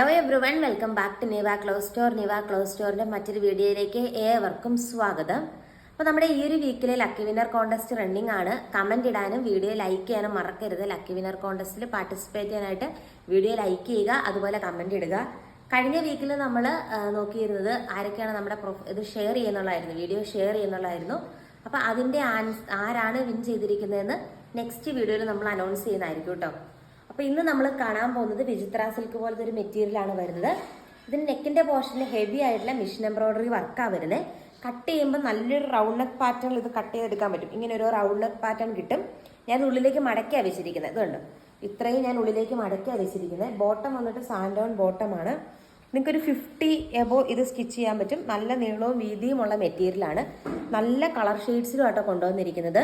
Hello everyone welcome back to Niva clothes store Niva clothes സ്റ്റോറിന്റെ മറ്റൊരു വീഡിയോയിലേക്ക് ഏവർക്കും സ്വാഗതം. അപ്പോൾ നമ്മുടെ ഈ ഒരു വീക്കിലെ ലക്കി വിന്നർ കോൺടെസ്റ്റ് റണ്ണിംഗ് ആണ്. കമന്റ് ഇടാനും വീഡിയോ ലൈക്ക് ചെയ്യാനും മറക്കരുത്. ലക്കി വിന്നർ കോൺടെസ്റ്റിൽ പാർട്ടിസിപ്പേറ്റ് ചെയ്യാനായിട്ട് വീഡിയോ ലൈക്ക് ചെയ്യുക അതുപോലെ കമന്റ് ഇടുക. കഴിഞ്ഞ വീക്കിൽ നമ്മൾ നോക്കിയിരുന്നത് ആരൊക്കെയാണ് നമ്മുടെ ഇത് ഷെയർ ചെയ്യുന്നുള്ളതായിരുന്നു വീഡിയോ ഷെയർ ചെയ്യുന്നുള്ളതായിരുന്നു. അപ്പോൾ അതിന്റെ ആൻസ് ആരാണ് വിൻ ചെയ്തിരിക്കുന്നതെന്ന് നെക്സ്റ്റ് വീഡിയോയിൽ നമ്മൾ അനൗൺസ് ചെയ്യുന്നതായിരിക്കും കേട്ടോ. അപ്പോൾ ഇന്ന് നമ്മൾ കാണാൻ പോകുന്നത് വിചിത്ര സിൽക്ക് പോലത്തെ ഒരു മെറ്റീരിയലാണ് വരുന്നത്. ഇതിന് നെക്കിന്റെ പോർഷനിൽ ഹെവി ആയിട്ടുള്ള മിഷൻ എംബ്രോയിഡറി വർക്കാണ് വരുന്നത് കട്ട് ചെയ്യുമ്പോൾ നല്ലൊരു റൗണ്ട് നെക്ക് പാറ്റേൺ ഇത് കട്ട് ചെയ്തെടുക്കാൻ പറ്റും. ഇങ്ങനെ ഒരു റൗണ്ട് നെക്ക് പാറ്റേൺ കിട്ടും. ഞാൻ ഉള്ളിലേക്ക് മടക്കിയാണ് വെച്ചിരിക്കുന്നത് ഇതുണ്ട് ഇത്രയും ഞാൻ ഉള്ളിലേക്ക് മടക്കിയാണ് വെച്ചിരിക്കുന്നത് ബോട്ടം വന്നിട്ട് സാൻഡോൺ ബോട്ടമാണ് നിങ്ങൾക്കൊരു ഫിഫ്റ്റി എബോ ഇത് സ്റ്റിച്ച് ചെയ്യാൻ പറ്റും. നല്ല നീളവും വീതിയുമുള്ള മെറ്റീരിയലാണ് നല്ല കളർ ഷെയ്ഡ്സിലുമായിട്ടോ കൊണ്ടുവന്നിരിക്കുന്നത്.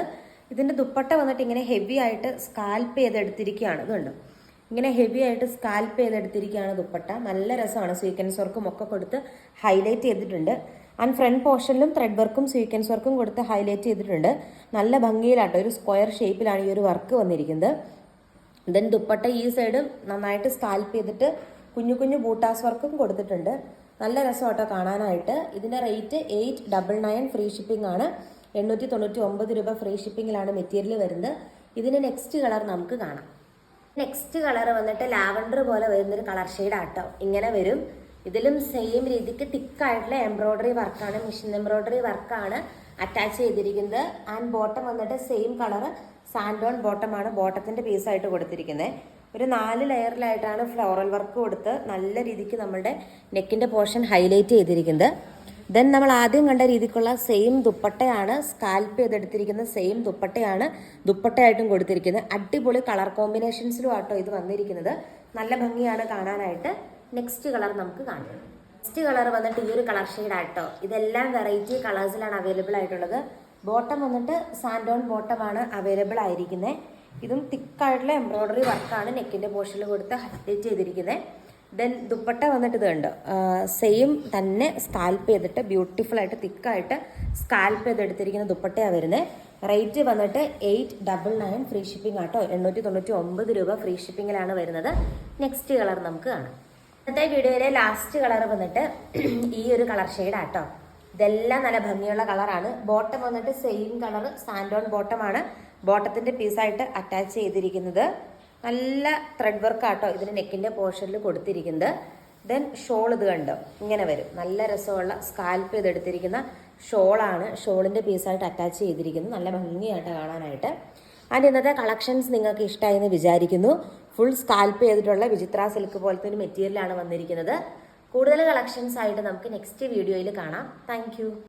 ഇതിന്റെ ദുപ്പട്ട വന്നിട്ട് ഇങ്ങനെ ഹെവി ആയിട്ട് സ്കാൽപ്പ് ചെയ്തെടുത്തിരിക്കുകയാണ്. ഇതുണ്ട് ഇങ്ങനെ ഹെവി ആയിട്ട് സ്കാൽപ്പ് ചെയ്തെടുത്തിരിക്കുകയാണ് ദുപ്പട്ട. നല്ല രസമാണ് സ്വീക്കൻസ് വർക്കും ഒക്കെ കൊടുത്ത് ഹൈലൈറ്റ് ചെയ്തിട്ടുണ്ട്. ആൻഡ് ഫ്രണ്ട് പോർഷനിലും ത്രെഡ് വർക്കും സ്വീക്കൻസ് വർക്കും കൊടുത്ത് ഹൈലൈറ്റ് ചെയ്തിട്ടുണ്ട്. നല്ല ഭംഗിയിലാട്ടോ ഒരു സ്ക്വയർ ഷേപ്പിലാണ് ഈ ഒരു വർക്ക് വന്നിരിക്കുന്നത്. ദെൻ ദുപ്പട്ട ഈ സൈഡും നന്നായിട്ട് സ്കാൽപ്പ് ചെയ്തിട്ട് കുഞ്ഞു കുഞ്ഞു ബൂട്ടാസ് വർക്കും കൊടുത്തിട്ടുണ്ട്. നല്ല രസമാട്ടോ കാണാനായിട്ട്. ഇതിന്റെ rate eight double nine free shipping ആണ്. എണ്ണൂറ്റി തൊണ്ണൂറ്റി ഒമ്പത് രൂപ ഫ്രീ ഷിപ്പിങ്ങിലാണ് മെറ്റീരിയൽ വരുന്നത്. ഇതിന് നെക്സ്റ്റ് കളർ നമുക്ക് കാണാം. നെക്സ്റ്റ് കളർ വന്നിട്ട് ലാവൻഡർ പോലെ വരുന്നൊരു കളർ ഷെയ്ഡ് ആട്ടോ ഇങ്ങനെ വരും. ഇതിലും സെയിം രീതിക്ക് തിക്കായിട്ടുള്ള എംബ്രോയിഡറി വർക്കാണ് മിഷൻ എംബ്രോയിഡറി വർക്കാണ് അറ്റാച്ച് ചെയ്തിരിക്കുന്നത്. ആൻഡ് ബോട്ടം വന്നിട്ട് സെയിം കളർ സാൻഡോൺ ബോട്ടമാണ് ബോട്ടത്തിന്റെ പീസായിട്ട് കൊടുത്തിരിക്കുന്നത്. ഒരു നാല് ലെയറിലായിട്ടാണ് ഫ്ലോറൽ വർക്ക് കൊടുത്ത് നല്ല രീതിക്ക് നമ്മളുടെ നെക്കിന്റെ പോർഷൻ ഹൈലൈറ്റ് ചെയ്തിരിക്കുന്നത്. ദെൻ നമ്മൾ ആദ്യം കണ്ട രീതിക്കുള്ള സെയിം ദുപ്പട്ടയാണ് സ്കാൽപ്പ് ചെയ്തെടുത്തിരിക്കുന്ന സെയിം ദുപ്പട്ടയാണ് ദുപ്പട്ടയായിട്ടും കൊടുത്തിരിക്കുന്നത്. അടിപൊളി കളർ കോമ്പിനേഷൻസിലും ആട്ടോ ഇത് വന്നിരിക്കുന്നത്. നല്ല ഭംഗിയാണ് കാണാനായിട്ട്. നെക്സ്റ്റ് കളർ നമുക്ക് കാണാം. നെക്സ്റ്റ് കളർ വന്നിട്ട് ഈ ഒരു കളർ ഷെയ്ഡ് ആട്ടോ. ഇതെല്ലാം വെറൈറ്റി കളേഴ്സിലാണ് അവൈലബിൾ ആയിട്ടുള്ളത്. ബോട്ടം വന്നിട്ട് സാൻഡോൺ ബോട്ടമാണ് അവൈലബിൾ ആയിരിക്കുന്നത്. ഇതും തിക്കായിട്ടുള്ള എംബ്രോയ്ഡറി വർക്കാണ് നെക്കിന്റെ പോർഷനിൽ കൊടുത്ത് ഹൈലൈറ്റ് ചെയ്തിരിക്കുന്നത് ദെൻ ദുപ്പട്ട വന്നിട്ട് ഇത് സെയിം തന്നെ സ്കാൽപ്പ് ചെയ്തിട്ട് ബ്യൂട്ടിഫുൾ ആയിട്ട് തിക്കായിട്ട് സ്കാൽപ്പ് ചെയ്തെടുത്തിരിക്കുന്ന ദുപ്പട്ടയാണ് വരുന്നത് റേറ്റ് വന്നിട്ട് eight double nine free shipping ആട്ടോ. എണ്ണൂറ്റി തൊണ്ണൂറ്റി ഒമ്പത് രൂപ ഫ്രീ ഷിപ്പിങ്ങിലാണ് വരുന്നത്. നെക്സ്റ്റ് കളർ നമുക്ക് കാണാം. ഇന്നത്തെ വീഡിയോയിലെ ലാസ്റ്റ് കളർ വന്നിട്ട് ഈ ഒരു കളർ ഷെയ്ഡ് ആട്ടോ. ഇതെല്ലാം നല്ല ഭംഗിയുള്ള കളറാണ്. ബോട്ടം വന്നിട്ട് സെയിം കളർ സാൻഡോൺ ബോട്ടമാണ് ബോട്ടത്തിന്റെ പീസായിട്ട് അറ്റാച്ച് ചെയ്തിരിക്കുന്നത്. നല്ല ത്രെഡ് വർക്ക് ആട്ടോ ഇതിന് നെക്കിന്റെ പോർഷനിൽ കൊടുത്തിരിക്കുന്നത്. ദെൻ ഷോൾ ഇത് കണ്ടോ? ഇങ്ങനെ വരും. നല്ല രസമുള്ള സ്കാൽപ്പ് ചെയ്തെടുത്തിരിക്കുന്ന ഷോളാണ് ഷോളിന്റെ പീസായിട്ട് അറ്റാച്ച് ചെയ്തിരിക്കുന്നത് നല്ല ഭംഗിയായിട്ട് കാണാനായിട്ട്. ആൻഡ് ഇന്നത്തെ കളക്ഷൻസ് നിങ്ങൾക്ക് ഇഷ്ടമായി എന്ന് വിചാരിക്കുന്നു. ഫുൾ സ്കാൽപ്പ് ചെയ്തിട്ടുള്ള വിചിത്ര സിൽക്ക് പോലത്തെ ഒരു മെറ്റീരിയലാണ് വന്നിരിക്കുന്നത്. കൂടുതൽ കളക്ഷൻസ് ആയിട്ട് നമുക്ക് നെക്സ്റ്റ് വീഡിയോയിൽ കാണാം. താങ്ക്